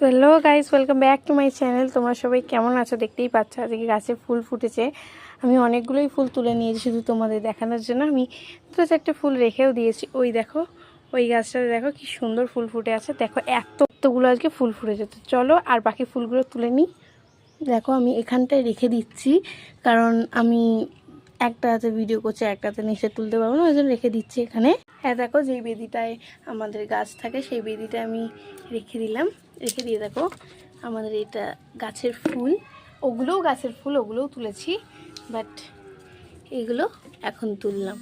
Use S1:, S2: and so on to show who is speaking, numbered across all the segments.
S1: তো hello guys welcome back to my channel তোমরা সবাই কেমন আছো? দেখতেই পাচ্ছ, আজকে গাছে ফুল ফুটেছে। আমি অনেকগুলোই ফুল তুলে নিয়েছি শুধু তোমাদের দেখানোর জন্য। আমি দুটো চারটে ফুল রেখেও দিয়েছি। ওই দেখো, ওই গাছটাতে দেখো কি সুন্দর ফুল ফুটে আছে। দেখো, এতগুলো আজকে ফুল ফুটেছে। তো চলো, আর বাকি ফুলগুলো তুলে নিই। দেখো, আমি এখানটায় রেখে দিচ্ছি। কারণ আমি একটা হাতে ভিডিও করছে, একটা হাতে নিচে তুলতে পারব না, ওই জন্য রেখে দিচ্ছি এখানে। হ্যাঁ দেখো যেই বেদিটায় আমাদের গাছ থাকে, সেই বেদিটা আমি রেখে দিলাম। রেখে দিয়ে দেখো, আমাদের এটা গাছের ফুল। ওগুলোও গাছের ফুল, ওগুলোও তুলেছি বাট এগুলো এখন তুললাম।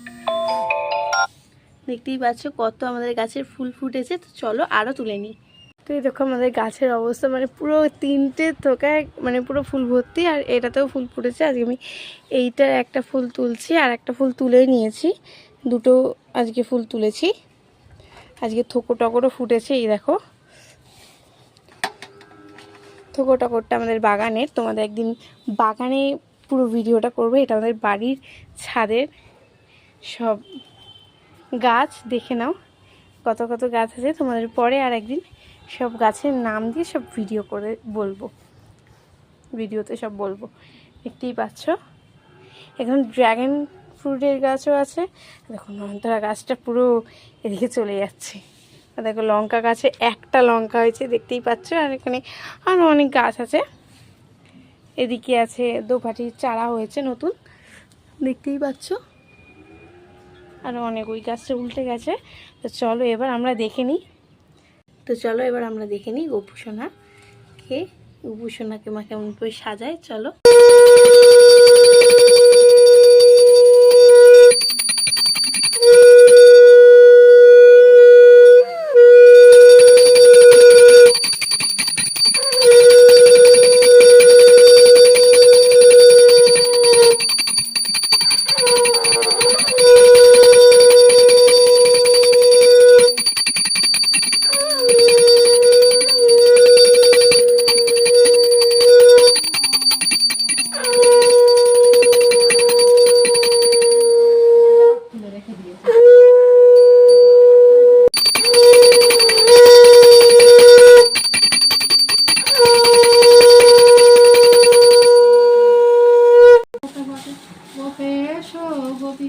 S1: দেখতেই পাচ্ছ কত আমাদের গাছের ফুল ফুটেছে, তো চলো আরও তুলে নিই। তো এই দেখো আমাদের গাছের অবস্থা মানে পুরো তিনটে থোকায় মানে পুরো ফুল ভর্তি আর এটাতেও ফুল ফুটেছে। আজকে আমি এইটার একটা ফুল তুলছি আর একটা ফুল তুলে নিয়েছি। দুটো আজকে ফুল তুলেছি। আজকে থোকো টকরও ফুটেছে, এই দেখো। থোকো টকরটা আমাদের বাগানের, তোমাদের একদিন বাগানে পুরো ভিডিওটা করবে। এটা আমাদের বাড়ির ছাদের সব গাছ, দেখে নাও। কত কত গাছ আছে, তোমাদের পরে আর একদিন সব গাছের নাম দিয়ে সব ভিডিও করে বলব। ভিডিওতে সব বলব। দেখতেই পাচ্ছ? এখন ড্র্যাগন ফ্রুটের গাছও আছে। দেখো নয়নতারা গাছটা পুরো এদিকে চলে যাচ্ছে। দেখো লঙ্কা গাছে একটা লঙ্কা হয়েছে, দেখতেই পাচ্ছ? আর এখানে আরও অনেক গাছ আছে। এদিকে আছে দোপাটির চারা হয়েছে নতুন। দেখতেই পাচ্ছ? আরও অনেক ওই গাছটা উল্টে গেছে। তো চলো এবার আমরা দেখে নিই। তো চলো এবার আমরা দেখে নিই গোপুসোনা কে গোপুসোনাকে মা কেমন করে সাজায়, চলো।